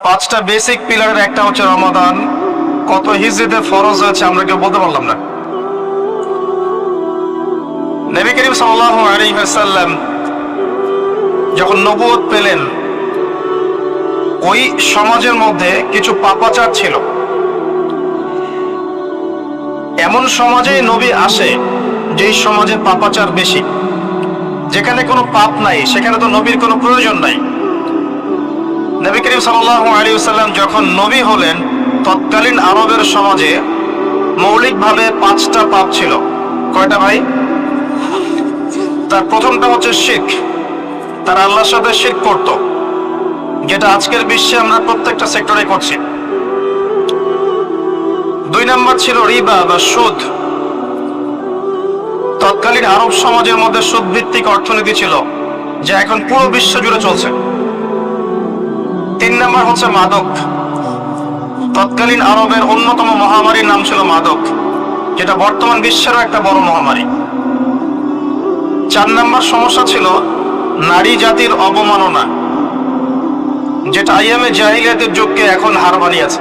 পাঁচটা বেসিক পিলারের একটা হচ্ছে রমাদান। কত হিজরিতে ফরজ হয়েছে আমরা কেউ বলতে পারলাম না। নবী করিম ওয়াসাল্লাম যখন নবুয়ত পেলেন, ওই সমাজের মধ্যে কিছু পাপাচার ছিল। এমন সমাজেই নবী আসে যেই সমাজে পাপাচার বেশি। যেখানে কোনো পাপ নাই, সেখানে তো নবীর কোনো প্রয়োজন নাই। নবী করিম আলাইহি ওয়াসাল্লাম যখন নবী হলেন, তৎকালীন আরবের সমাজে মৌলিকভাবে পাঁচটা পাপ ছিল। কয়টা ভাই? তার প্রথমটা হচ্ছে শিখ তারা আল্লাহর সাথে শিখ করত, যেটা আজকের বিশ্বে আমরা প্রত্যেকটা সেক্টরে করছি। দুই নাম্বার ছিল রিবা বা সুদ। তৎকালীন আরব সমাজের মধ্যে সুদ ভিত্তিক অর্থনীতি ছিল, যা এখন পুরো বিশ্ব জুড়ে চলছে। তিন নাম্বার হচ্ছে মাদক। তৎকালীন আরবের অন্যতম মহামারীর নাম ছিল মাদক, যেটা বর্তমান বিশ্বেরও একটা বড় মহামারী। চার নাম্বার সমস্যা ছিল নারী জাতির অবমাননা, যেটা আইএমএ জাহিলিয়াতের যুগকে এখন হার বানিয়েছে।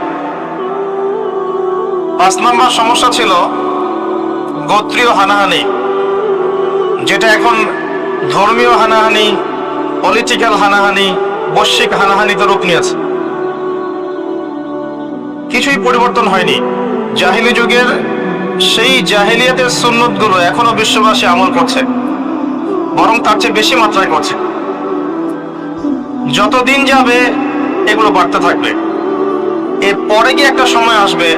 পাঁচ নাম্বার সমস্যা ছিল গোত্রীয় হানাহানি, যেটা এখন ধর্মীয় হানাহানি পলিটিক্যাল হানাহানি বৈশ্বিক হানাহানিতে রূপ নিয়েছে। কিছুই পরিবর্তন হয়নি। জাহিলি যুগের সেই জাহিলিয়াতের সুন্নতগুলো এখনও বিশ্ববাসী আমল করছে, বরং তার চেয়ে বেশি মাত্রায় করছে। যতদিন যাবে, এগুলো বাড়তে থাকবে। এর পরে গিয়ে একটা সময় আসবে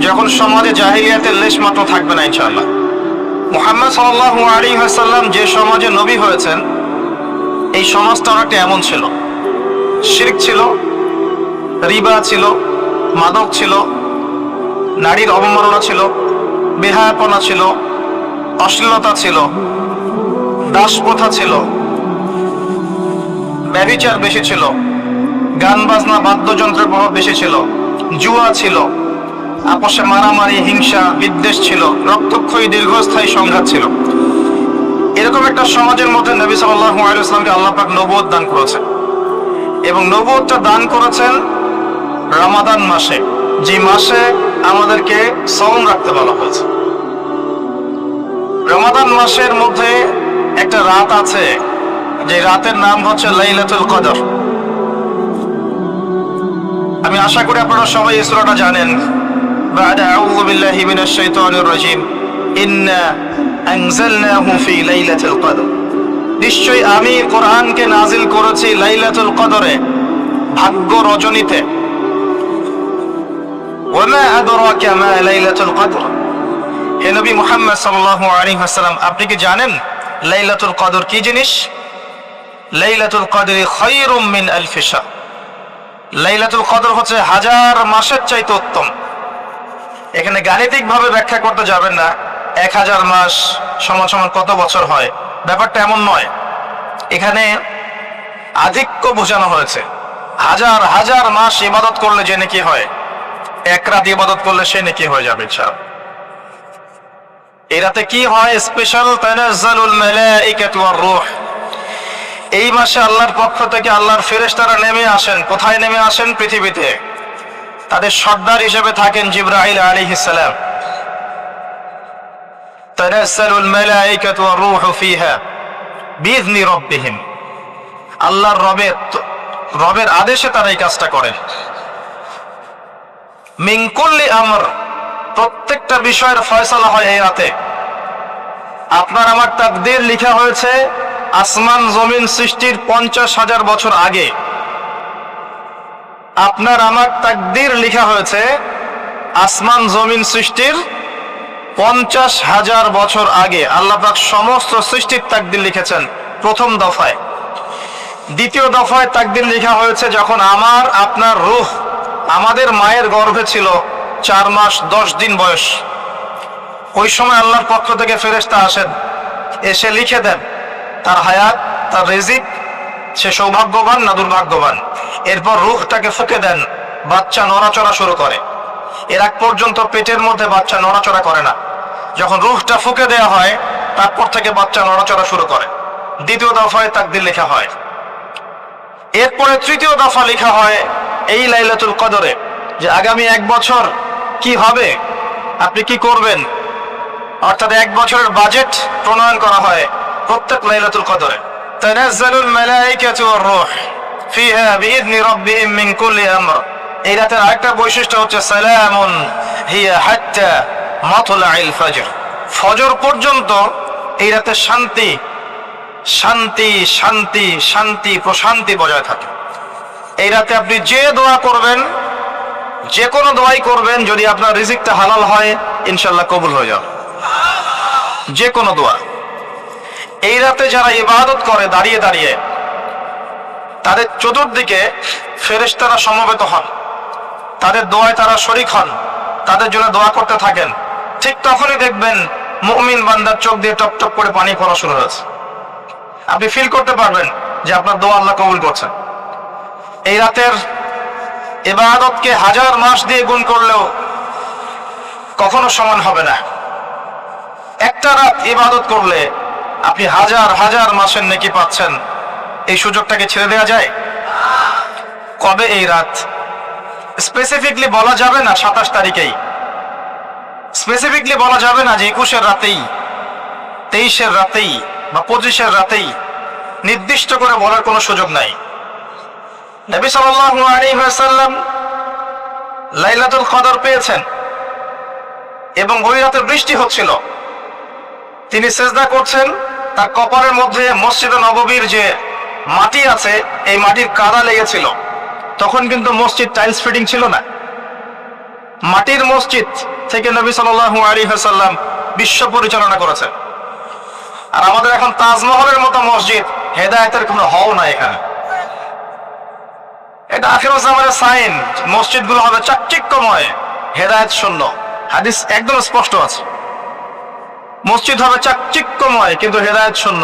যখন সমাজে জাহিলিয়াতের লেশ মাত্র থাকবে না, ইনশাআল্লাহ। মুহাম্মদ সাল্লাল্লাহু আলাইহি ওয়াসাল্লাম যে সমাজে নবী হয়েছেন, এই সমাজটা অনেকটা এমন ছিল। শিরক ছিল, রিবা ছিল, মাদক ছিল, নারীর অবমাননা ছিল, বেহায়াপনা ছিল, অশ্লীলতা ছিল দাস প্রথা ছিল ব্যবিচার বেশি ছিল, গান বাজনা, বাদ্যযন্ত্রের প্রভাব বেশি ছিল, জুয়া ছিল আপসে মারামারি, হিংসা, বিদ্বেষ ছিল, রক্তক্ষয়ী দীর্ঘস্থায়ী সংঘাত ছিল। এরকম একটা সমাজের মধ্যে নবী সাল্লাল্লাহু আলাইহি ওয়াসাল্লামকে আল্লাহ পাক নবুয়ত দান করেছেন। এবং নবুয়তটা দান করেছেন রমাদান মাসে যে মাসে আমাদেরকে সওম রাখতে বলা হয়েছে রমাদান মাসের মধ্যে একটা রাত আছে যে রাতের নাম হচ্ছে লাইলাতুল কদর আমি আশা করি আপনারা সবাই এই সূরাটা জানেন بعد أعوذ بالله من الشيطان الرجيم إنا أنزلناه في ليلة القدر নিশ্চয়ই আমি কোরআনকে নাজিল করেছি লাইলাতুল কদরে, ভাগ্য রজনীতে। হে নবী মুহাম্মদ সাল্লাল্লাহু আলাইহি আপনি কি জানেন লাইলাতুল কদর কি জিনিস? লাইলাতুল কদরি খায়রুম মিন আলফি লাইলাতুল কদর হচ্ছে হাজার মাসের চাইতে উত্তম। এখানে গাণিতিক ভাবে ব্যাখ্যা করতে যাবেন না, এক হাজার মাস সমান সমান কত বছর হয়? ব্যাপারটা এমন নয়। এখানে আধিক্য বোঝানো হয়েছে। হাজার হাজার মাস ইবাদত করলে যে নাকি হয়, এক রাত ইবাদত করলে সে নাকি হয়ে যাবে, ইনশাআল্লাহ। এই রাতে কি হয়? স্পেশাল তানাজ্জালুল মালাইকাতু ওয়ার রূহ। এই মাসে আল্লাহর পক্ষ থেকে আল্লাহর ফেরেশতারা নেমে আসেন। কোথায় নেমে আসেন? পৃথিবীতে। তাদের সর্দার হিসেবে থাকেন জিব্রাইল আলাইহিস সালাম। তানাজ্জালুল মালাইকাতু ওয়ার রূহ ফিহা রাব্বিহিম আল্লাহর রবের রবের আদেশে তারা এই কাজটা করেন মিন কুল্লি আমর, প্রত্যেকটা বিষয়ের ফয়সালা হয় এই রাতে। আপনার আমার তাকদীর লেখা হয়েছে, আসমান জমিন সৃষ্টির পঞ্চাশ হাজার বছর আগে। আপনার আমার তাকদীর লিখা হয়েছে, আসমান জমিন সৃষ্টির পঞ্চাশ হাজার বছর আগে আল্লাহ পাক সমস্ত সৃষ্টির তাকদীর লিখেছেন প্রথম দফায়। দ্বিতীয় দফায় তাকদীর লেখা হয়েছে যখন আমার, আপনার রূহ, আমাদের মায়ের গর্ভে ছিল চার মাস দশ দিন বয়স। ওই সময় আল্লাহর পক্ষ থেকে ফেরেশতা আসেন, এসে লিখে দেন, তার হায়াত, তার রেজিক, সে সৌভাগ্যবান না দুর্ভাগ্যবান? এরপর রুখটাকে ফুকে দেন, বাচ্চা নড়াচড়া শুরু করে। এর আগ পর্যন্ত পেটের মধ্যে বাচ্চা নড়াচড়া করে না। যখন রুহটা ফুকে দেওয়া হয়, তারপর থেকে বাচ্চা নড়াচড়া শুরু করে। দ্বিতীয় দফায় তাকদির লেখা হয়। এরপরে তৃতীয় দফা লেখা হয় এই লাইলাতুল কদরে যে আগামী এক বছর কি হবে? আপনি কি করবেন? অর্থাৎ এক বছরের বাজেট প্রণয়ন করা হয় প্রত্যেক লাইলাতুল কদরে। তানাজ্জালুল মালাইকাতু ওয়ার রূহ। ফিহা বিইذن রাব্বিহিম মিন কুল্লি আমর। এই রাতের আরেকটা বৈশিষ্ট্য হচ্ছে সালামুন হিয়া হাত্তা মাতলাইল ফজর। ফজর পর্যন্ত এই রাতে শান্তি শান্তি শান্তি শান্তি, প্রশান্তি বজায় থাকে। এই রাতে আপনি যে দোয়া করবেন, যে কোনো দোয়াই করবেন, যদি আপনার রিজিকটা হালাল হয় ইনশাল্লাহ কবুল হয়ে যাবে। যে কোনো দোয়া। এই রাতে যারা ইবাদত করে, দাঁড়িয়ে দাঁড়িয়ে, তাদের চতুর্দিকে ফেরেশতারা সমবেত হন। তাদের দোয়ায় তারা শরিক হন, তাদের জন্য দোয়া করতে থাকেন। ঠিক তখনই দেখবেন মুমিন বান্দার চোখ দিয়ে টপ টপ করে পানি পড়া শুরু হয়েছে। আপনি ফিল করতে পারবেন যে আপনার দোয়া আল্লাহ কবুল করছেন এই রাতের ইবাদতকে হাজার মাস দিয়ে গুণ করলেও কখনো সমান হবে না। একটা রাত ইবাদত করলে আপনি হাজার হাজার মাসের নেকি পাচ্ছেন। এই সুযোগটাকে ছেড়ে দেওয়া যায়? কবে এই রাত? স্পেসিফিকলি বলা যাবে না সাতাশ তারিখেই। স্পেসিফিকলি বলা যাবে না যে একুশের রাতেই, তেইশের রাতেই বা পঁচিশের রাতেই। নির্দিষ্ট করে বলার কোনো সুযোগ নাই। নবী ওয়াসাল্লাম লাইলাতুল কদর পেয়েছেন এবং ওই রাতে বৃষ্টি হচ্ছিল। তিনি সেজদা করছেন, তার কপালের মধ্যে মসজিদে নববীর যে মাটি আছে, এই মাটির কাদা লেগেছিল। তখন কিন্তু মসজিদ টাইলস ফিটিং ছিল না। মাটির মসজিদ থেকে নবী সাল্লাল্লাহু আলাইহি ওয়াসাল্লাম বিশ্ব পরিচালনা করেছেন। আর আমাদের এখন তাজমহলের মতো মসজিদ, হেদায়েতের কোনো হও না এখানে। এটা আখের জামানের সাইন মসজিদগুলো হবে চাকচিক্যময়, হেদায়েত শূন্য। হাদিস একদম স্পষ্ট আছে। মসজিদ হবে চাকচিক্যময়, কিন্তু হেদায়েত শূন্য।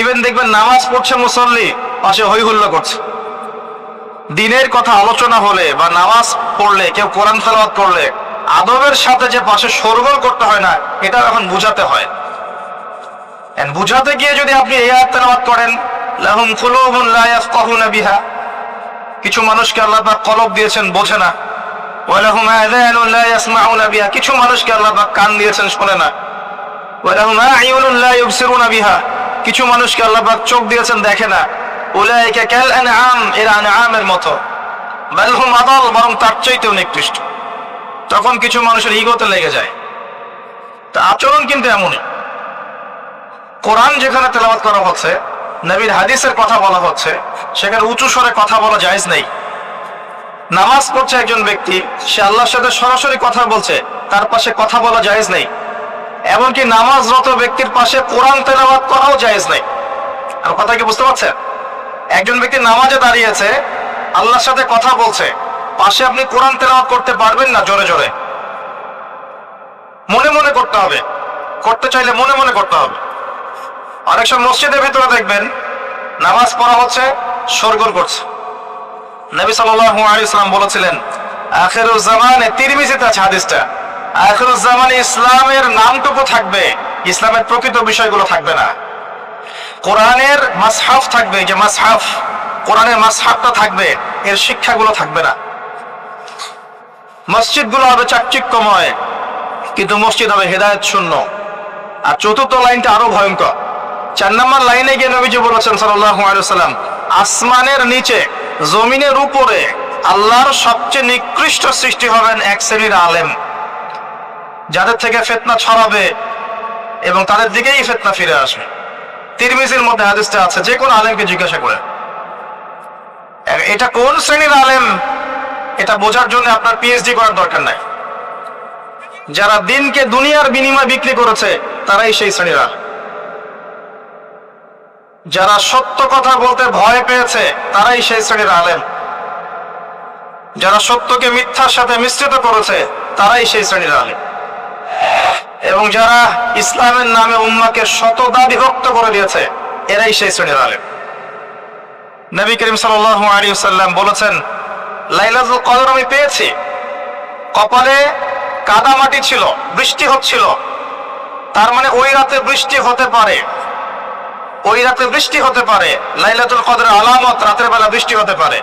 ইভেন দেখবেন নামাজ পড়ছে মুসল্লি, পাশে হই হুল্লো করছে। দিনের কথা আলোচনা হলে বা নামাজ পড়লে, কেউ কোরআন তেলাওয়াত করলে, আদবের সাথে যে পাশে সরগোল করতে হয় না এটা এখন বুঝাতে হয়। বুঝাতে গিয়ে যদি আপনি এই আয়াত তেলাওয়াত করেন বিহা। কিছু মানুষকে আল্লাহ কলব দিয়েছেন, বোঝে না। কিছু মানুষকে আল্লাহ কান দিয়েছেন, শোনে না। কিছু মানুষকে আল্লাহ চোখ দিয়েছেন, দেখে না। উলাইকা কাল আনআম, এরা আনআমের মতো। বাল হুম আদাল, বরং তার চাইতেও নিকৃষ্ট। তখন কিছু মানুষের ইগোতে লেগে যায়। তা আচরণ কিন্তু এমনই। কোরআন যেখানে তেলাওয়াত করা হচ্ছে, নবীর হাদিসের কথা বলা হচ্ছে, সেখানে উঁচু স্বরে কথা বলা জায়েজ নেই। নামাজ পড়ছে একজন ব্যক্তি, সে আল্লাহর সাথে সরাসরি কথা বলছে, তার পাশে কথা বলা জায়েজ নেই। এমনকি নামাজরত ব্যক্তির পাশে কোরআন তেলাওয়াত করাও জায়েজ নেই। আর কথা কি বুঝতে পারছেন? একজন ব্যক্তি নামাজে দাঁড়িয়েছে, আল্লাহর সাথে কথা বলছে, পাশে আপনি কোরআন তেলাওয়াত করতে পারবেন না জোরে জোরে। মনে মনে করতে হবে, করতে চাইলে মনে মনে করতে হবে। অনেক সময় মসজিদের ভিতরে দেখবেন, নামাজ পড়া হচ্ছে সরগোল করছে। নবী সাল্লাল্লাহু সাল্লাম বলেছিলেন, আখিরুজ জামানে তিরমিজিতে আছে হাদিসটা। আখিরুজ ইসলামের নামটুকু থাকবে, ইসলামের প্রকৃত বিষয়গুলো থাকবে না। কোরআনের মাসহাফ থাকবে যে মাসহাফ, কোরআনের মাসহাফটা থাকবে, এর শিক্ষাগুলো থাকবে না। মসজিদগুলো হবে চাকচিক্যময়, কিন্তু মসজিদ হবে হেদায়েত শূন্য। আর চতুর্থ লাইনটা আরও ভয়ঙ্কর। চার নম্বর লাইনে গিয়ে নবীজি বলেছেন সাল্লাম আসমানের নিচে, জমিনের উপরে আল্লাহর সবচেয়ে নিকৃষ্ট সৃষ্টি হবেন এক শ্রেণির আলেম। যাদের থেকে ফেতনা ছড়াবে এবং তাদের দিকেই ফেতনা ফিরে আসবে। তিরমিজির মধ্যে হাদিসটা আছে, যে কোনো আলেমকে জিজ্ঞাসা করে। এটা কোন শ্রেণির আলেম? এটা বোঝার জন্য আপনার পিএইচডি করার দরকার নাই। যারা দিনকে দুনিয়ার বিনিময় বিক্রি করেছে, তারাই সেই শ্রেণির যারা সত্য কথা বলতে ভয় পেয়েছে, তারাই সেই শ্রেণির আলেম। যারা সত্যকে মিথ্যার সাথে মিশ্রিত করেছে, তারাই সেই শ্রেণির আলেম। এবং যারা ইসলামের নামে উম্মাকে শতদা বিভক্ত করে দিয়েছে, এরাই সেই শ্রেণির আলেম। নবী করিম সাল্লাল্লাহু আলাইহি সাল্লাম বলেছেন, লাইলাতুল কদর আমি পেয়েছি। কপালে কাদা মাটি ছিল, বৃষ্টি হচ্ছিল। তার মানে ওই রাতে বৃষ্টি হতে পারে। ওই রাতে বৃষ্টি হতে পারে। লাইলাতুল কদরের আলামত রাতের বেলা বৃষ্টি হতে পারে।